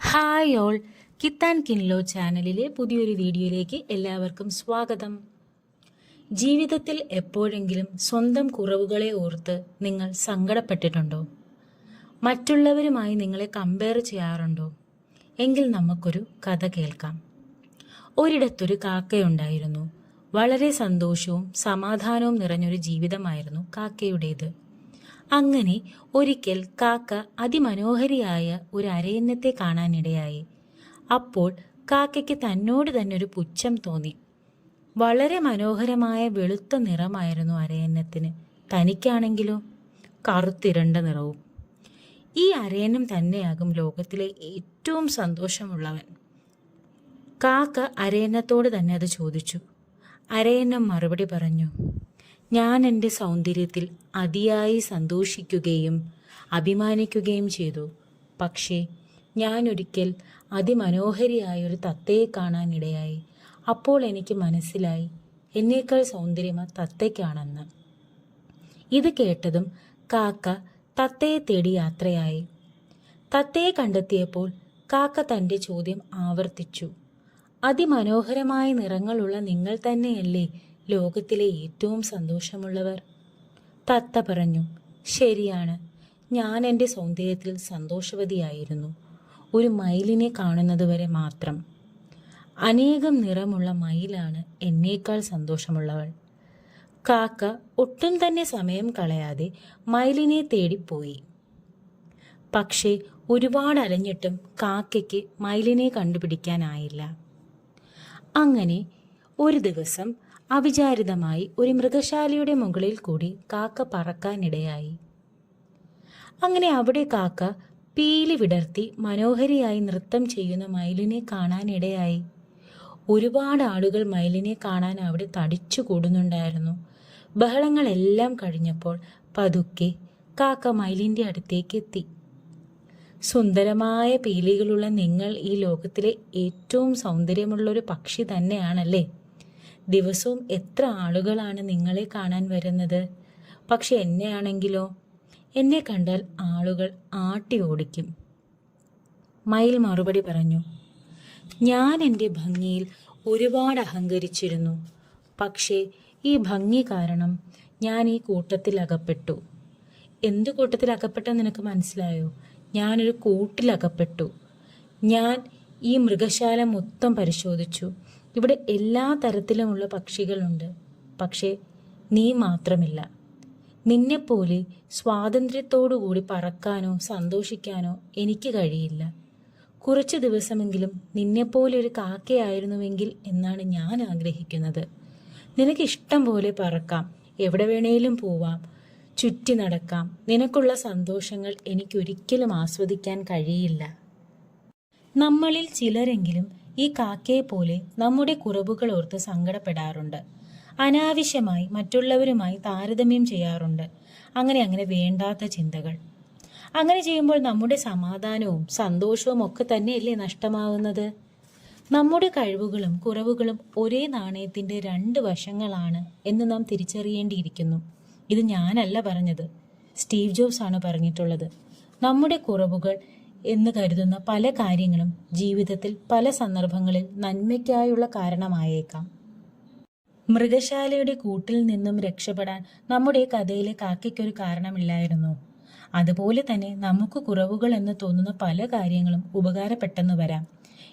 Hi all. കിത്താൻ കിൻലോ ചാനലിലെ പുതിയൊരു വീഡിയോയിലേക്ക് എല്ലാവർക്കും സ്വാഗതം. ജീവിതത്തിൽ എപ്പോഴെങ്കിലും സ്വന്തം കുറവുകളെ ഓർത്ത് നിങ്ങൾ സങ്കടപ്പെട്ടിട്ടുണ്ടോ? മറ്റുള്ളവരുമായി നിങ്ങളെ കമ്പയർ ചെയ്യാറുണ്ടോ? എങ്കിൽ നമുക്കൊരു കഥ കേൾക്കാം. ഒരിടത്തൊരു കാക്കയുണ്ടായിരുന്നു. വളരെ സന്തോഷവും സമാധാനവും നിറഞ്ഞൊരു ജീവിതമായിരുന്നു കാക്കയുടേത്. അങ്ങനെ ഒരിക്കൽ കാക്ക അതിമനോഹരിയായ ഒരു അരയന്നത്തെ കാണാനിടയായി. അപ്പോൾ കാക്കയ്ക്ക് തന്നോട് തന്നെ ഒരു പുച്ഛം തോന്നി. വളരെ മനോഹരമായ വെളുത്ത നിറമായിരുന്നു അരയന്നത്തിന്. തനിക്കാണെങ്കിലോ? കറുത്തിരണ്ട നിറവും. ഈ അരയന്നം തന്നെയാകും ലോകത്തിലെ ഏറ്റവും സന്തോഷമുള്ളവൻ. കാക്ക അരയന്നത്തോട് തന്നെ അത് ചോദിച്ചു. അരയന്നം മറുപടി പറഞ്ഞു. ഞാൻ എന്റെ സൗന്ദര്യത്തിൽ അതിയായി സന്തോഷിക്കുകയും അഭിമാനിക്കുകയും ചെയ്തു. പക്ഷേ ഞാനൊരിക്കൽ അതിമനോഹരിയായ ഒരു തത്തയെ കാണാനിടയായി അപ്പോൾ എനിക്ക് മനസ്സിലായി എന്നേക്കാൾ സൗന്ദര്യം ആ തത്തയ്ക്കാണെന്ന്. ഇത് കേട്ടതും കാക്ക തത്തയെ തേടി യാത്രയായി. തത്തയെ കണ്ടെത്തിയപ്പോൾ കാക്ക തന്റെ ചോദ്യം ആവർത്തിച്ചു. അതിമനോഹരമായ നിറങ്ങളുള്ള നിങ്ങൾ തന്നെയല്ലേ ലോകത്തിലെ ഏറ്റവും സന്തോഷമുള്ളവർ. തത്ത പറഞ്ഞു ശരിയാണ്. ഞാൻ എന്റെ സൗന്ദര്യത്തിൽ സന്തോഷവതിയായിരുന്നു. ഒരു മയിലിനെ കാണുന്നതുവരെ മാത്രം. അനേകം നിറമുള്ള മയിലാണ് എന്നേക്കാൾ സന്തോഷമുള്ളവൾ. കാക്ക ഒട്ടും തന്നെ സമയം കളയാതെ മയിലിനെ തേടിപ്പോയി പക്ഷേ ഒരുപാട് അലഞ്ഞിട്ടും കാക്കയ്ക്ക് മയിലിനെ കണ്ടുപിടിക്കാനായില്ല. അങ്ങനെ ഒരു ദിവസം അവിചാരിതമായി ഒരു മൃഗശാലയുടെ മുകളിൽ കൂടി കാക്ക പറക്കാനിടയായി. അങ്ങനെ അവിടെ കാക്ക പീലി വിടർത്തി മനോഹരിയായി നൃത്തം ചെയ്യുന്ന മയിലിനെ കാണാനിടയായി. ഒരുപാട് ആളുകൾ മയിലിനെ കാണാൻ അവിടെ തടിച്ചു കൂടുന്നുണ്ടായിരുന്നു. ബഹളങ്ങളെല്ലാം കഴിഞ്ഞപ്പോൾ പതുക്കെ കാക്ക മയിലിന്റെ അടുത്തേക്ക് എത്തി. സുന്ദരമായ പീലികളുള്ള നിങ്ങൾ ഈ ലോകത്തിലെ ഏറ്റവും സൗന്ദര്യമുള്ള ഒരു പക്ഷി തന്നെയാണല്ലേ? ദിവസവും എത്ര ആളുകളാണ് നിങ്ങളെ കാണാൻ വരുന്നത്? പക്ഷെ എന്നെയാണെങ്കിലോ? എന്നെ കണ്ടാൽ ആളുകൾ ആട്ടി ഓടിക്കും. മയിൽ മറുപടി പറഞ്ഞു ഞാൻ എന്റെ ഭംഗിയിൽ ഒരുപാട് അഹങ്കരിച്ചിരുന്നു. പക്ഷേ ഈ ഭംഗി കാരണം ഞാൻ ഈ കൂട്ടത്തിൽ അകപ്പെട്ടു. എന്ത് കൂട്ടത്തിൽ അകപ്പെട്ടെന്ന് നിനക്ക് മനസ്സിലായോ? ഞാനൊരു കൂട്ടിലകപ്പെട്ടു ഞാൻ ഈ മൃഗശാല മൊത്തം പരിശോധിച്ചു. ഇവിടെ എല്ലാ തരത്തിലുമുള്ള പക്ഷികളുണ്ട്. പക്ഷേ നീ മാത്രമില്ല. നിന്നെപ്പോലെ സ്വാതന്ത്ര്യത്തോടുകൂടി പറക്കാനോ സന്തോഷിക്കാനോ എനിക്ക് കഴിയില്ല. കുറച്ച് ദിവസമെങ്കിലും നിന്നെപ്പോലെ ഒരു കാക്കയായിരുന്നുവെങ്കിൽ എന്നാണ് ഞാൻ ആഗ്രഹിക്കുന്നത്. നിനക്ക് ഇഷ്ടം പോലെ പറക്കാം. എവിടെ വേണേലും പോവാം. ചുറ്റി നടക്കാം. നിനക്കുള്ള സന്തോഷങ്ങൾ എനിക്കൊരിക്കലും ആസ്വദിക്കാൻ കഴിയില്ല. നമ്മളിൽ ചിലരെങ്കിലും ഈ കാക്കയെ പോലെ നമ്മുടെ കുറവുകൾ ഓർത്ത് സങ്കടപ്പെടാറുണ്ട്. അനാവശ്യമായി മറ്റുള്ളവരുമായി താരതമ്യം ചെയ്യാറുണ്ട്. അങ്ങനെ അങ്ങനെ വേണ്ടാത്ത ചിന്തകൾ. അങ്ങനെ ചെയ്യുമ്പോൾ നമ്മുടെ സമാധാനവും സന്തോഷവും ഒക്കെ തന്നെയല്ലേ നഷ്ടമാവുന്നത്? നമ്മുടെ കഴിവുകളും കുറവുകളും ഒരേ നാണയത്തിന്റെ രണ്ട് വശങ്ങളാണ് എന്ന് നാം തിരിച്ചറിയേണ്ടിയിരിക്കുന്നു. ഇത് ഞാനല്ല പറഞ്ഞത്. സ്റ്റീവ് ജോബ്സ് ആണ് പറഞ്ഞിട്ടുള്ളത്. നമ്മുടെ കുറവുകൾ എന്ന് കരുതുന്ന പല കാര്യങ്ങളും ജീവിതത്തിൽ പല സന്ദർഭങ്ങളിൽ നന്മയ്ക്കായുള്ള കാരണമായേക്കാം. മൃഗശാലയുടെ കൂട്ടിൽ നിന്നും രക്ഷപ്പെടാൻ നമ്മുടെ കഥയിലെ കാക്കയ്ക്കൊരു കാരണമില്ലായിരുന്നു. അതുപോലെ തന്നെ നമുക്ക് കുറവുകൾ എന്ന് തോന്നുന്ന പല കാര്യങ്ങളും ഉപകാരപ്പെട്ടെന്ന് വരാം.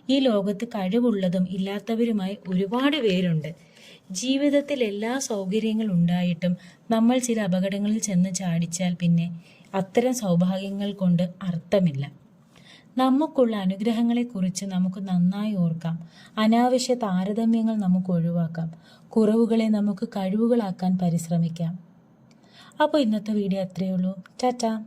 ഈ ലോകത്ത് കഴിവുള്ളതും ഇല്ലാത്തവരുമായി ഒരുപാട് പേരുണ്ട്. ജീവിതത്തിൽ എല്ലാ സൗകര്യങ്ങളും ഉണ്ടായിട്ടും നമ്മൾ ചില അപകടങ്ങളിൽ ചെന്ന് ചാടിച്ചാൽ പിന്നെ അത്തരം സൗഭാഗ്യങ്ങൾ കൊണ്ട് അർത്ഥമില്ല. നമുക്കുള്ള അനുഗ്രഹങ്ങളെക്കുറിച്ച് നമുക്ക് നന്നായി ഓർക്കാം. അനാവശ്യ താരതമ്യങ്ങൾ നമുക്ക് ഒഴിവാക്കാം. കുറവുകളെ നമുക്ക് കഴിവുകളാക്കാൻ പരിശ്രമിക്കാം. അപ്പോൾ ഇന്നത്തെ വീഡിയോ അത്രയേ ഉള്ളൂ. ടാറ്റാ.